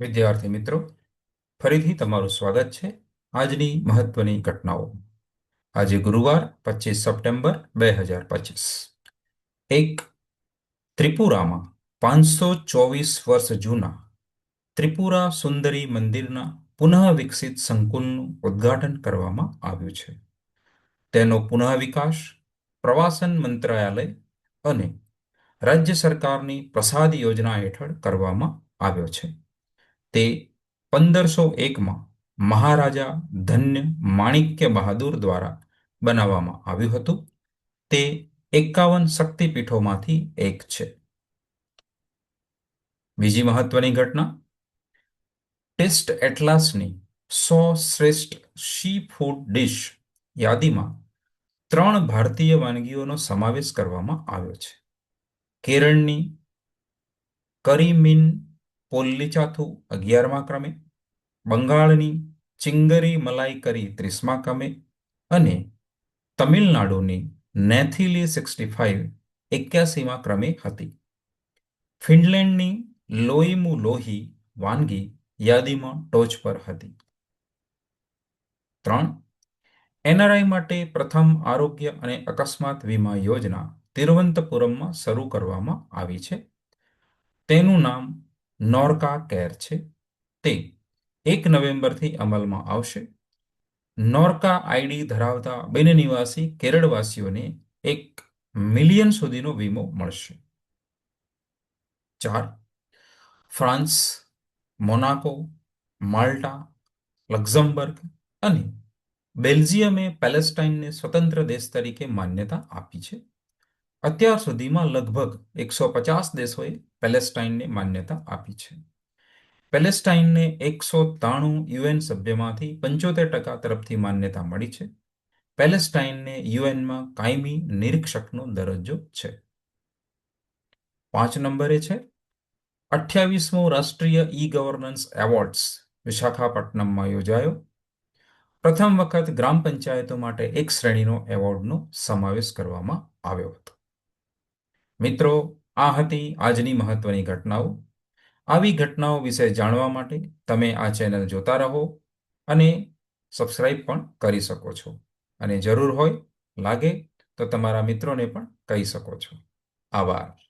વિદ્યાર્થી મિત્રો, ફરીથી તમારું સ્વાગત છે આજની મહત્વની ઘટનાઓ. આજે ગુરુવાર પચીસ સપ્ટેમ્બર બે હજાર પચીસ. એક ત્રિપુરામાં પાંચસો ચોવીસ વર્ષ જૂના ત્રિપુરા સુંદરી મંદિરના પુનઃ વિકસિત સંકુલનું ઉદ્ઘાટન કરવામાં આવ્યું છે. તેનો પુનઃ વિકાસ પ્રવાસન મંત્રાલય અને રાજ્ય સરકારની પ્રસાદ યોજના હેઠળ કરવામાં આવ્યો છે. તે પંદરસો એકમાં મહારાજા ધન્ય માણિક્ય બહાદુર દ્વારા બનાવવામાં આવ્યું હતું. તે એકાવન શક્તિપીઠોમાંથી એક છે. બીજી મહત્વની ઘટના, ટેસ્ટ એટલાસની સો શ્રેષ્ઠ સી ફૂડ ડિશ યાદીમાં ત્રણ ભારતીય વાનગીઓનો સમાવેશ કરવામાં આવ્યો છે. કેરળની કરીમીન પોલ્લીચાથુ અગિયારમા ક્રમે, બંગાળની ચિંગરી મલાઈ કરી ત્રીસમા ક્રમે અને તમિલનાડુની નેથિલી સિક્સટી ફાઇવ એક્યાસીમા ક્રમે હતી. ફિનલેન્ડની લોઈમુ લોહી વાનગી યાદીમાં ટોચ પર હતી. ત્રણ, એનઆરઆઈ માટે પ્રથમ આરોગ્ય અને અકસ્માત વીમા યોજના તિરુવનંતપુરમમાં શરૂ કરવામાં આવી છે. તેનું નામ નોર્કા કેર છે તે એક નવેમ્બરથી અમલમાં આવશે. નોર્કા આઈડી ધરાવતા બિનનિવાસી કેરળવાસીઓને એક મિલિયન સુધીનો વીમો મળશે. ચાર, ફ્રાન્સ, મોનાકો, માલ્ટા, લક્ઝમબર્ગ અને બેલ્જિયમે પેલેસ્ટાઇનને સ્વતંત્ર દેશ તરીકે માન્યતા આપી છે. અત્યાર સુધીમાં લગભગ એકસો પચાસ દેશોએ પેલેસ્ટાઇનને માન્યતા આપી છે. પેલેસ્ટાઇનને એકસો ત્રાણું યુએન સભ્યમાંથી પંચોતેર ટકા તરફથી માન્યતા મળી છે. પેલેસ્ટાઇનને યુએનમાં કાયમી નિરીક્ષકનો દરજ્જો છે. પાંચ નંબરે છે. અઠ્યાવીસમો રાષ્ટ્રીય ઈ ગવર્નન્સ એવોર્ડ્સ વિશાખાપટ્ટનમમાં યોજાયો. પ્રથમ વખત ગ્રામ પંચાયતો માટે એક શ્રેણીનો એવોર્ડનો સમાવેશ કરવામાં આવ્યો હતો. મિત્રો, આ હતી આજની મહત્વની ઘટનાઓ. આવી ઘટનાઓ વિશે જાણવા માટે તમે આ ચેનલ જોતા રહો અને સબસ્ક્રાઇબ પણ કરી શકો છો. અને જરૂર હોય લાગે તો તમારા મિત્રોને પણ કહી શકો છો. આભાર.